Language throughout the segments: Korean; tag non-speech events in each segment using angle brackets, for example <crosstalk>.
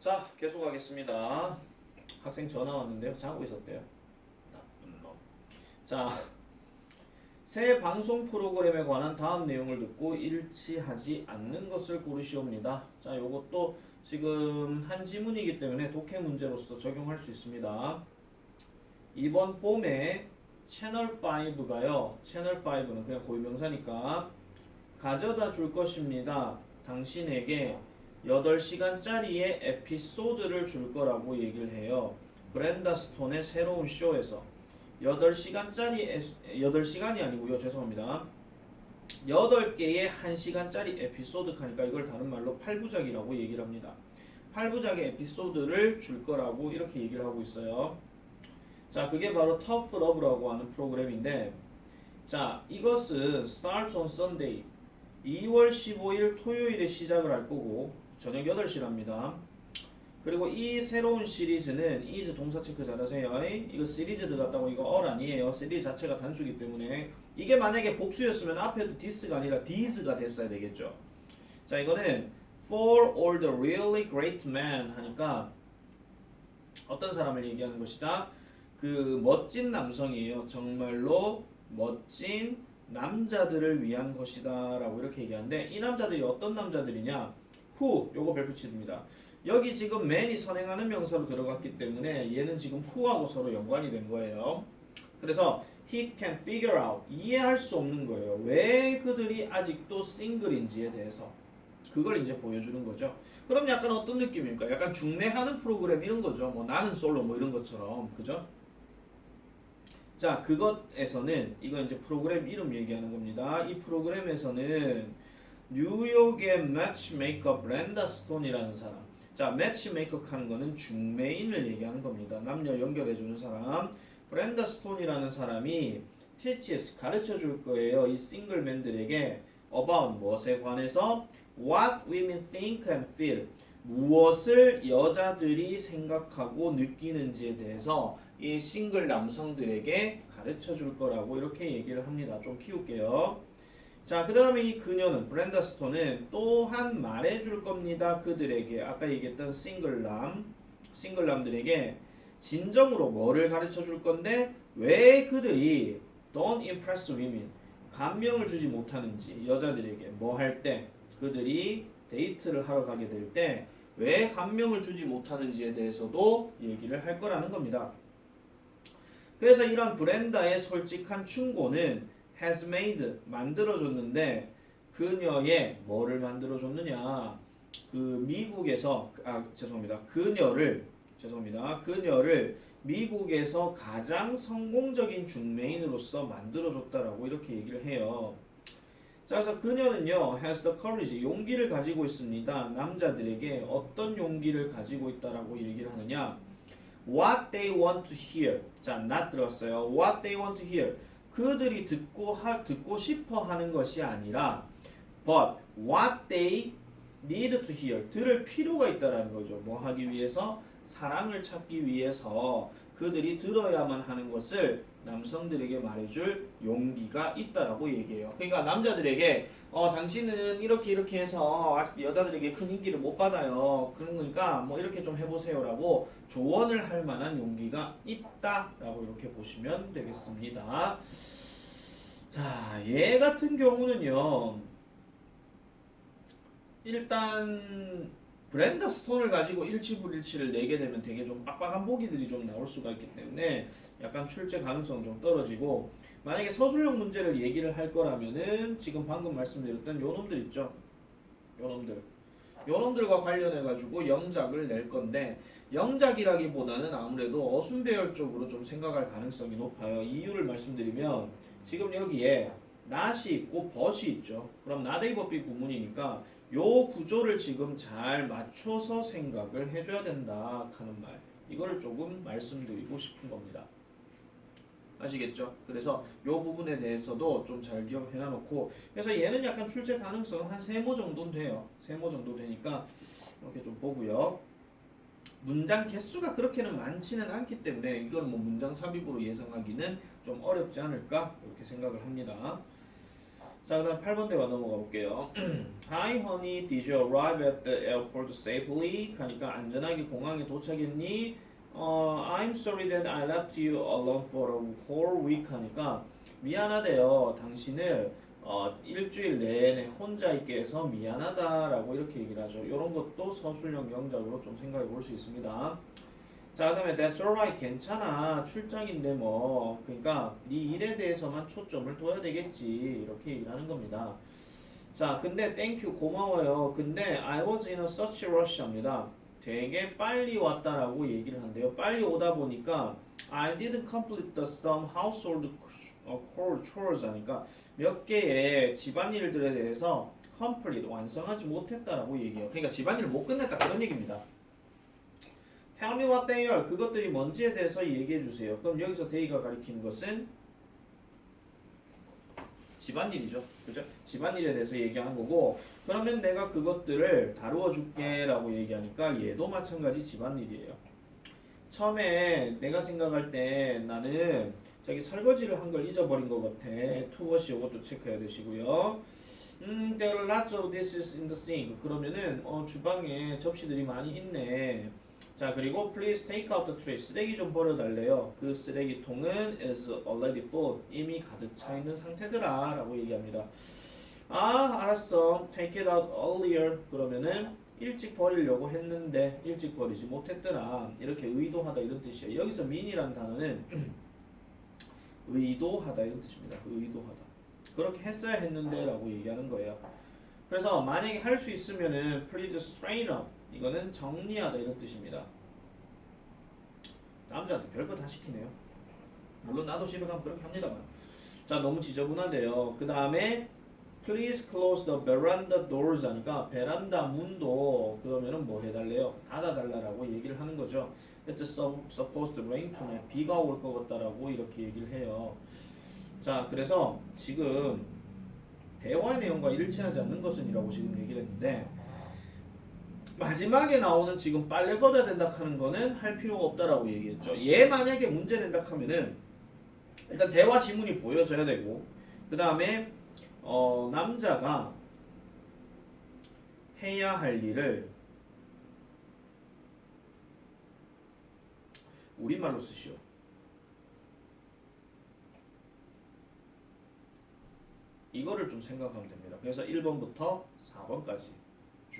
자, 계속 하겠습니다. 학생 전화 왔는데요. 자고 있었대요. 나쁜 놈. 자, 새 방송 프로그램에 관한 다음 내용을 듣고 일치하지 않는 것을 고르시옵니다. 자, 요것도 지금 한 지문이기 때문에 독해 문제로서 적용할 수 있습니다. 이번 봄에 채널 5가요. 채널 5는 그냥 고유명사니까 가져다 줄 것입니다. 당신에게 8시간짜리의 에피소드를 줄 거라고 얘기를 해요. 브렌다 스톤의 새로운 쇼에서 8시간짜리 8시간이 아니고요. 죄송합니다. 8개의 1시간짜리 에피소드 하니까 이걸 다른 말로 8부작이라고 얘기를 합니다. 8부작의 에피소드를 줄 거라고 이렇게 얘기를 하고 있어요. 자, 그게 바로 터프 러브라고 하는 프로그램인데 자, 이것은 Starts on Sunday 2월 15일 토요일에 시작을 할 거고 저녁 8시랍니다. 그리고 이 새로운 시리즈는 is 동사 체크 잘하세요. 이거 시리즈 들어갔다고 이거 얼 아니에요. 시리즈 자체가 단수기 때문에 이게 만약에 복수였으면 앞에도 this가 아니라 these가 됐어야 되겠죠. 자 이거는 for all the really great men 하니까 어떤 사람을 얘기하는 것이다. 그 멋진 남성이에요. 정말로 멋진 남자들을 위한 것이다 라고 이렇게 얘기하는데 이 남자들이 어떤 남자들이냐? Who 요거 별표치입니다. 여기 지금 man이 선행하는 명사로 들어갔기 때문에 얘는 지금 who하고 서로 연관이 된 거예요. 그래서 he can figure out 이해할 수 없는 거예요. 왜 그들이 아직도 싱글인지에 대해서 그걸 이제 보여주는 거죠. 그럼 약간 어떤 느낌입니까? 약간 중매하는 프로그램 이런 거죠. 뭐 나는 솔로 뭐 이런 것처럼 그죠? 자 그것에서는 이거 이제 프로그램 이름 얘기하는 겁니다. 이 프로그램에서는 뉴욕의 매치메이커 브렌다 스톤이라는 사람. 자 매치메이커 하는 거는 중매인을 얘기하는 겁니다. 남녀 연결해 주는 사람. 브렌다 스톤이라는 사람이 teaches 가르쳐 줄 거예요. 이 싱글맨들에게 about 무엇에 관해서 what women think and feel 무엇을 여자들이 생각하고 느끼는지에 대해서 이 싱글 남성들에게 가르쳐 줄 거라고 이렇게 얘기를 합니다. 좀 키울게요. 자, 그 다음에 이 그녀는 브렌다 스톤은 또한 말해 줄 겁니다. 그들에게 아까 얘기했던 싱글남 싱글남들에게 진정으로 뭐를 가르쳐 줄 건데 왜 그들이 don't impress women 감명을 주지 못하는지 여자들에게 뭐 할 때 그들이 데이트를 하러 가게 될 때 왜 감명을 주지 못하는지에 대해서도 얘기를 할 거라는 겁니다. 그래서 이런 브렌다의 솔직한 충고는 has made 만들어줬는데 그녀의 뭐를 만들어줬느냐 그 미국에서 아 죄송합니다 그녀를 죄송합니다 그녀를 미국에서 가장 성공적인 중매인으로서 만들어줬다라고 이렇게 얘기를 해요. 자, 그래서 그녀는요, has the courage, 용기를 가지고 있습니다. 남자들에게 어떤 용기를 가지고 있다라고 얘기를 하느냐? What they want to hear. 자, not 들었어요. What they want to hear. 그들이 듣고 하, 듣고 싶어 하는 것이 아니라, but what they need to hear. 들을 필요가 있다라는 거죠. 뭐 하기 위해서? 사랑을 찾기 위해서 그들이 들어야만 하는 것을 남성들에게 말해줄 용기가 있다라고 얘기해요. 그러니까 남자들에게 어 당신은 이렇게 이렇게 해서 아직 여자들에게 큰 인기를 못 받아요. 그런 거니까 뭐 이렇게 좀 해보세요라고 조언을 할 만한 용기가 있다라고 이렇게 보시면 되겠습니다. 자, 얘 같은 경우는요. 일단 브렌다 스톤을 가지고 일치불일치를 내게 되면 되게 좀 빡빡한 보기들이 좀 나올 수가 있기 때문에 약간 출제 가능성 좀 떨어지고 만약에 서술형 문제를 얘기를 할 거라면은 지금 방금 말씀드렸던 요 놈들 있죠? 요 놈들. 요 놈들과 관련해 가지고 영작을 낼 건데 영작이라기보다는 아무래도 어순배열 쪽으로 좀 생각할 가능성이 높아요. 이유를 말씀드리면 지금 여기에 not이 있고 but이 있죠. 그럼 A, but B 구문이니까 요 구조를 지금 잘 맞춰서 생각을 해줘야 된다 하는 말. 이걸 조금 말씀드리고 싶은 겁니다. 아시겠죠? 그래서 요 부분에 대해서도 좀 잘 기억해 놔 놓고 그래서 얘는 약간 출제 가능성 한 세모 정도는 돼요. 세모 정도 되니까 이렇게 좀 보고요. 문장 개수가 그렇게는 많지는 않기 때문에 이건 뭐 문장 삽입으로 예상하기는 좀 어렵지 않을까? 이렇게 생각을 합니다 자, 그다음 8번 대화 넘어가 볼게요. <clears throat> Hi, honey, did you arrive at the airport safely? 하니까 안전하게 공항에 도착했니? 어, I'm sorry that I left you alone for a whole week 하니까 미안하대요. 당신을 어, 일주일 내내 혼자 있게 해서 미안하다라고 이렇게 얘기를 하죠. 이런 것도 서술형 명작으로 좀 생각해 볼 수 있습니다. 자, 그다음에 that's alright 괜찮아 출장인데 뭐 그러니까 네 일에 대해서만 초점을 둬야 되겠지 이렇게 얘기를 하는 겁니다. 자, 근데 thank you 고마워요. 근데 I was in a such rush입니다. 되게 빨리 왔다라고 얘기를 한대요. 빨리 오다 보니까 I didn't complete the some household chores 하니까 몇 개의 집안일들에 대해서 complete 완성하지 못했다라고 얘기해요. 그러니까 집안일을 못 끝냈다 그런 얘기입니다. They are. 그것들이 뭔지에 대해서 얘기해 주세요. 그럼 여기서 they가 가리키는 것은 집안일이죠. 그죠? 집안일에 대해서 얘기하는 거고 그러면 내가 그것들을 다루어 줄게 라고 얘기하니까 얘도 마찬가지 집안일이에요. 처음에 내가 생각할 때 나는 저기 설거지를 한 걸 잊어버린 것 같아. 투워시 이것도 체크해야 되시고요. 음, there are lots of dishes in the sink. 그러면은 어, 주방에 접시들이 많이 있네. 자 그리고 please take out the trash. 쓰레기 좀 버려달래요. 그 쓰레기통은 is already full. 이미 가득 차 있는 상태더라 라고 얘기합니다. 아 알았어. take it out earlier. 그러면은 일찍 버리려고 했는데 일찍 버리지 못했더라. 이렇게 의도하다 이런 뜻이에요. 여기서 mean이라는 단어는 <clears throat> 의도하다 이런 뜻입니다. 의도하다. 그렇게 했어야 했는데 라고 얘기하는 거예요. 그래서 만약에 할 수 있으면은 please straighten up 이거는 정리하다 이런 뜻입니다. 남자한테 별거 다 시키네요. 물론 나도 집에 가면 그렇게 합니다만. 자 너무 지저분하대요. 그 다음에 please close the veranda doors 하니까 베란다 문도 그러면은 뭐 해달래요? 닫아달라고 얘기를 하는 거죠. It's supposed to rain tonight. 비가 올 것 같다라고 이렇게 얘기를 해요. 자 그래서 지금 대화의 내용과 일치하지 않는 것은이라고 지금 얘기를 했는데 마지막에 나오는 지금 빨래 걷어야 된다 하는 거는 할 필요가 없다라고 얘기했죠. 얘 만약에 문제 된다 하면은 일단 대화 지문이 보여져야 되고 그 다음에 어, 남자가 해야 할 일을 우리말로 쓰시오. 이거를 좀 생각하면 됩니다. 그래서 1번부터 4번까지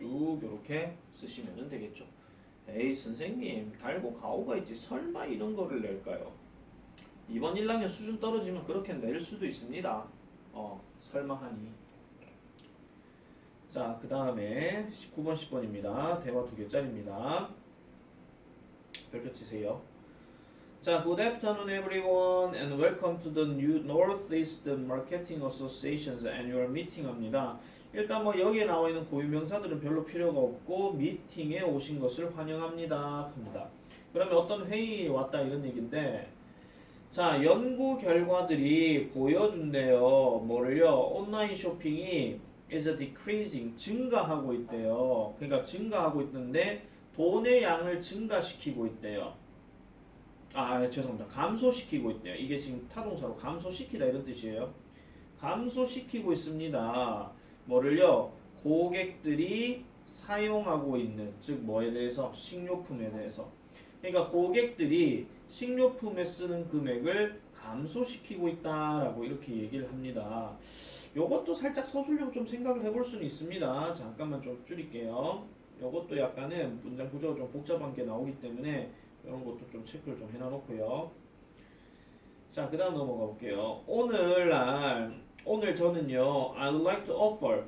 쭉 이렇게 쓰시면 되겠죠. 에이 선생님 달고 가오가 있지 설마 이런 거를 낼까요? 이번 1학년 수준 떨어지면 그렇게 낼 수도 있습니다. 어 설마 하니. 자, 그 다음에 19번, 10번입니다. 대화 두 개짜리입니다. 별표 치세요. 자, good afternoon everyone and welcome to the new Northeast Marketing Association's annual meeting 합니다. 일단 뭐 여기에 나와 있는 고유명사들은 별로 필요가 없고 미팅에 오신 것을 환영합니다. 합니다. 그러면 어떤 회의에 왔다 이런 얘기인데 자, 연구 결과들이 보여준대요. 뭐를요? 온라인 쇼핑이 is decreasing 증가하고 있대요. 그러니까 증가하고 있는데 돈의 양을 증가시키고 있대요. 아, 죄송합니다. 감소시키고 있대요. 이게 지금 타동사로 감소시키다 이런 뜻이에요. 감소시키고 있습니다. 뭐를요? 고객들이 사용하고 있는 즉 뭐에 대해서 식료품에 대해서 그러니까 고객들이 식료품에 쓰는 금액을 감소시키고 있다라고 이렇게 얘기를 합니다. 요것도 살짝 서술형 좀 생각을 해볼 수는 있습니다. 잠깐만 좀 줄일게요. 요것도 약간은 문장 구조가 좀 복잡한 게 나오기 때문에 이런 것도 좀 체크를 좀 해놔놓고요. 자, 그 다음 넘어가 볼게요. 오늘날, 오늘 저는요, I'd like to offer,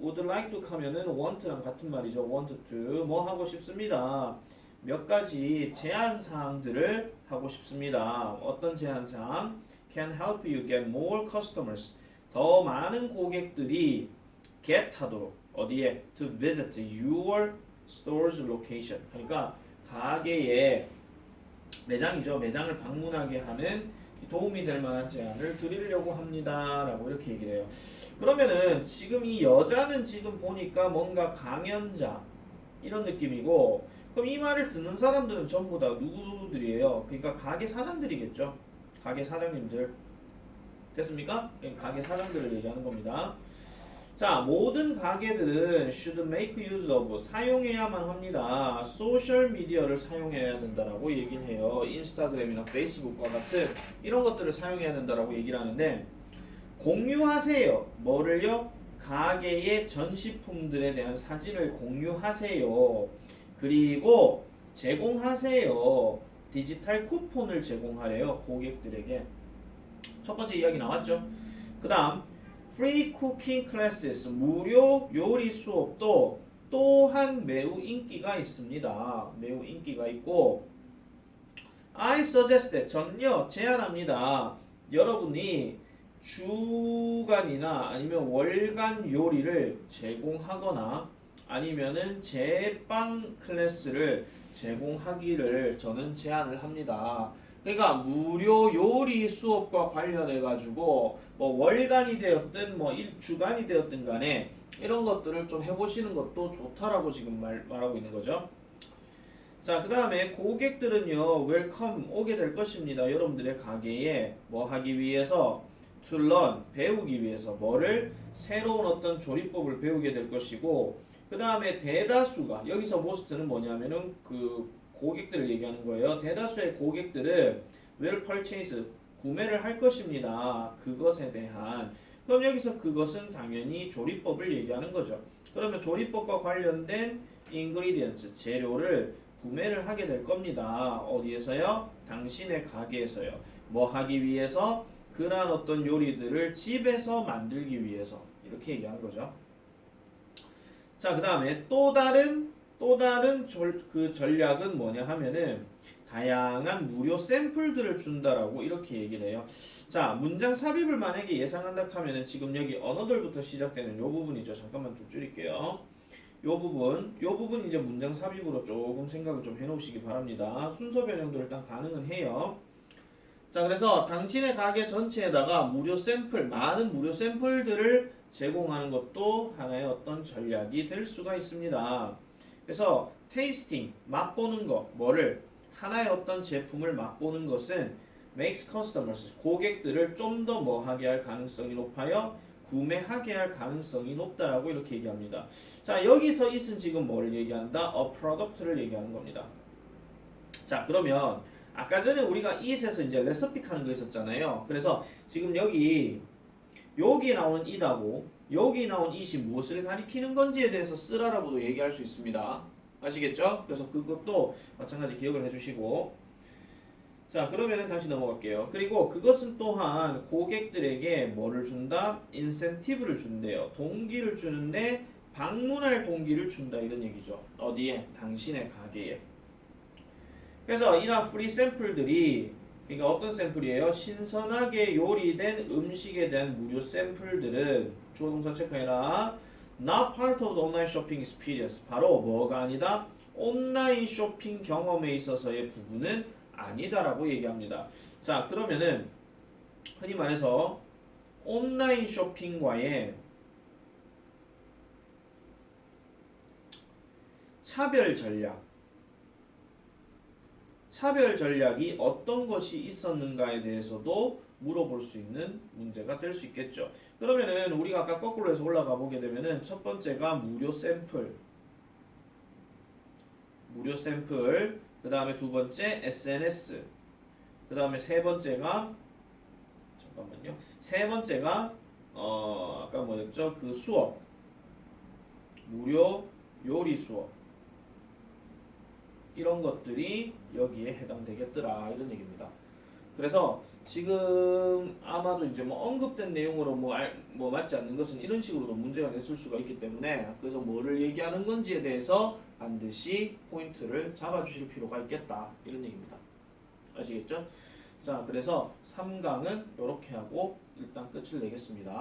would like to 하면은 want랑 같은 말이죠. want to. 뭐 하고 싶습니다. 몇 가지 제한 사항들을 하고 싶습니다. 어떤 제한 사항? Can help you get more customers. 더 많은 고객들이 get 하도록 어디에? To visit your store's location. 그러니까 가게의 매장이죠. 매장을 방문하게 하는 도움이 될 만한 제안을 드리려고 합니다라고 이렇게 얘기를 해요. 그러면은 지금 이 여자는 지금 보니까 뭔가 강연자 이런 느낌이고 그럼 이 말을 듣는 사람들은 전부 다 누구들이에요? 그러니까 가게 사장들이겠죠. 가게 사장님들. 됐습니까? 예, 가게 사장들을 얘기하는 겁니다. 자, 모든 가게들은 should make use of 사용해야만 합니다. 소셜 미디어를 사용해야 된다라고 얘기를 해요. 인스타그램이나 페이스북과 같은 이런 것들을 사용해야 된다라고 얘기를 하는데 공유하세요. 뭐를요? 가게의 전시품들에 대한 사진을 공유하세요. 그리고 제공하세요. 디지털 쿠폰을 제공하래요. 고객들에게. 첫 번째 이야기 나왔죠? 그 다음 free cooking classes 무료 요리 수업도 또한 매우 인기가 있습니다. 매우 인기가 있고 I suggest 저는요 제안합니다. 여러분이 주간이나 아니면 월간 요리를 제공하거나 아니면은 제빵 클래스를 제공하기를 저는 제안을 합니다. 그러니까 무료 요리 수업과 관련해 가지고 뭐 월간이 되었든 뭐 일주간이 되었든 간에 이런 것들을 좀 해보시는 것도 좋다라고 지금 말, 말하고 있는 거죠. 자, 그 다음에 고객들은요, 웰컴 오게 될 것입니다. 여러분들의 가게에 뭐 하기 위해서 to learn 배우기 위해서 뭐를 새로운 어떤 조리법을 배우게 될 것이고 그 다음에 대다수가 여기서 most는 뭐냐면은 그 고객들을 얘기하는 거예요. 대다수의 고객들은 will purchase 구매를 할 것입니다. 그것에 대한 그럼 여기서 그것은 당연히 조리법을 얘기하는 거죠. 그러면 조리법과 관련된 ingredients 재료를 구매를 하게 될 겁니다. 어디에서요? 당신의 가게에서요. 뭐 하기 위해서? 그러한 어떤 요리들을 집에서 만들기 위해서 이렇게 얘기하는 거죠. 자, 그 다음에 또 다른 또 다른 절, 그 전략은 뭐냐 하면은 다양한 무료 샘플들을 준다라고 이렇게 얘기를 해요. 자, 문장 삽입을 만약에 예상한다 하면은 지금 여기 언어들부터 시작되는 요 부분이죠. 잠깐만 좀 줄일게요. 요 부분, 요 부분 이제 문장 삽입으로 조금 생각을 좀 해놓으시기 바랍니다. 순서 변형도 일단 가능은 해요. 자, 그래서 당신의 가게 전체에다가 무료 샘플, 많은 무료 샘플들을 제공하는 것도 하나의 어떤 전략이 될 수가 있습니다. 그래서 테이스팅, 맛보는 거, 뭐를 하나의 어떤 제품을 맛보는 것은 makes customers, 고객들을 좀 더 뭐 하게 할 가능성이 높아요. 구매하게 할 가능성이 높다라고 이렇게 얘기합니다. 자, 여기서 있은 지금 뭘 얘기한다? a product를 얘기하는 겁니다. 자, 그러면 아까 전에 우리가 it에서 이제 레시피 하는 거 있었잖아요. 그래서 지금 여기 여기 나오는 it하고 여기 나온 it이 무엇을 가리키는 건지에 대해서 쓰라라고도 얘기할 수 있습니다. 아시겠죠? 그래서 그것도 마찬가지 기억을 해주시고 자 그러면은 다시 넘어갈게요. 그리고 그것은 또한 고객들에게 뭐를 준다? 인센티브를 준대요. 동기를 주는데 방문할 동기를 준다 이런 얘기죠. 어디에? 당신의 가게에. 그래서 이러한 프리 샘플들이 그러니까 어떤 샘플이에요? 신선하게 요리된 음식에 대한 무료 샘플들은 주어 동사 체크해라. Not part of the online shopping experience. 바로 뭐가 아니다? 온라인 쇼핑 경험에 있어서의 부분은 아니다라고 얘기합니다. 자, 그러면은 흔히 말해서 온라인 쇼핑과의 차별 전략 차별 전략이 어떤 것이 있었는가에 대해서도 물어볼 수 있는 문제가 될 수 있겠죠. 그러면은 우리가 아까 거꾸로 해서 올라가 보게 되면은 첫 번째가 무료 샘플, 무료 샘플, 그 다음에 두 번째 SNS, 그 다음에 세 번째가 잠깐만요. 세 번째가 어 아까 뭐였죠? 그 수업, 무료 요리 수업. 이런 것들이 여기에 해당되겠더라 이런 얘기입니다. 그래서 지금 아마도 이제 뭐 언급된 내용으로 뭐, 알, 뭐 맞지 않는 것은 이런 식으로도 문제가 됐을 수가 있기 때문에 그래서 뭐를 얘기하는 건지에 대해서 반드시 포인트를 잡아주실 필요가 있겠다 이런 얘기입니다. 아시겠죠? 자 그래서 3강은 이렇게 하고 일단 끝을 내겠습니다.